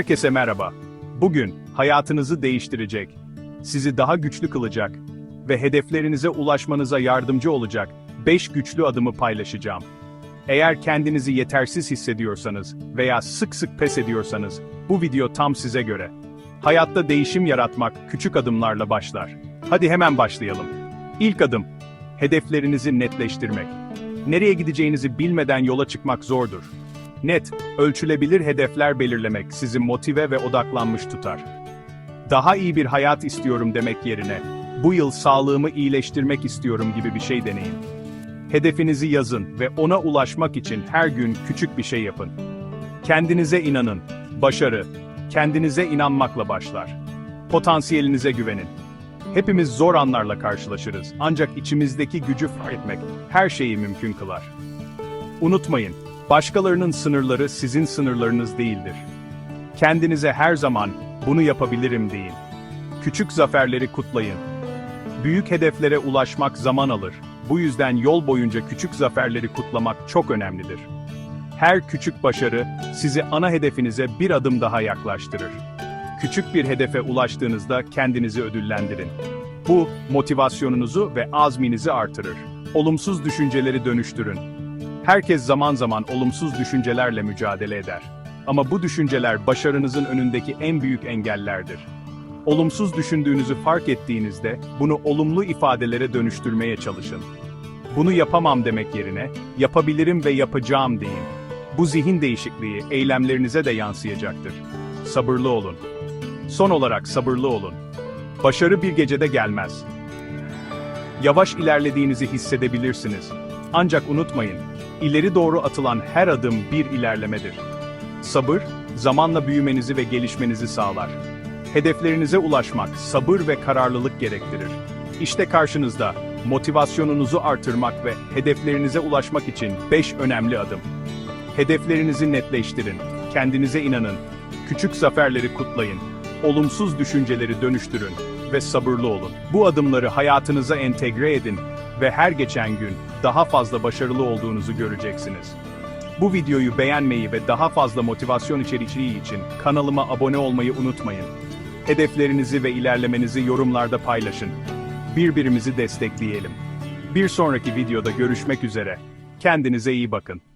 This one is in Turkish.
Herkese merhaba. Bugün hayatınızı değiştirecek, sizi daha güçlü kılacak ve hedeflerinize ulaşmanıza yardımcı olacak 5 güçlü adımı paylaşacağım. Eğer kendinizi yetersiz hissediyorsanız veya sık sık pes ediyorsanız bu video tam size göre. Hayatta değişim yaratmak küçük adımlarla başlar. Hadi hemen başlayalım. İlk adım, hedeflerinizi netleştirmek. Nereye gideceğinizi bilmeden yola çıkmak zordur. Net, ölçülebilir hedefler belirlemek sizi motive ve odaklanmış tutar. Daha iyi bir hayat istiyorum demek yerine, bu yıl sağlığımı iyileştirmek istiyorum gibi bir şey deneyin. Hedefinizi yazın ve ona ulaşmak için her gün küçük bir şey yapın. Kendinize inanın. Başarı, kendinize inanmakla başlar. Potansiyelinize güvenin. Hepimiz zor anlarla karşılaşırız ancak içimizdeki gücü fark etmek her şeyi mümkün kılar. Unutmayın, başkalarının sınırları sizin sınırlarınız değildir. Kendinize her zaman bunu yapabilirim deyin. Küçük zaferleri kutlayın. Büyük hedeflere ulaşmak zaman alır. Bu yüzden yol boyunca küçük zaferleri kutlamak çok önemlidir. Her küçük başarı sizi ana hedefinize bir adım daha yaklaştırır. Küçük bir hedefe ulaştığınızda kendinizi ödüllendirin. Bu motivasyonunuzu ve azminizi artırır. Olumsuz düşünceleri dönüştürün. Herkes zaman zaman olumsuz düşüncelerle mücadele eder. Ama bu düşünceler başarınızın önündeki en büyük engellerdir. Olumsuz düşündüğünüzü fark ettiğinizde bunu olumlu ifadelere dönüştürmeye çalışın. Bunu yapamam demek yerine yapabilirim ve yapacağım deyin. Bu zihin değişikliği eylemlerinize de yansıyacaktır. Sabırlı olun. Son olarak sabırlı olun. Başarı bir gecede gelmez. Yavaş ilerlediğinizi hissedebilirsiniz. Ancak unutmayın, ileri doğru atılan her adım bir ilerlemedir. Sabır, zamanla büyümenizi ve gelişmenizi sağlar. Hedeflerinize ulaşmak sabır ve kararlılık gerektirir. İşte karşınızda motivasyonunuzu artırmak ve hedeflerinize ulaşmak için 5 önemli adım. Hedeflerinizi netleştirin, kendinize inanın, küçük zaferleri kutlayın, olumsuz düşünceleri dönüştürün ve sabırlı olun. Bu adımları hayatınıza entegre edin ve her geçen gün daha fazla başarılı olduğunuzu göreceksiniz. Bu videoyu beğenmeyi ve daha fazla motivasyon içeriği için kanalıma abone olmayı unutmayın. Hedeflerinizi ve ilerlemenizi yorumlarda paylaşın. Birbirimizi destekleyelim. Bir sonraki videoda görüşmek üzere. Kendinize iyi bakın.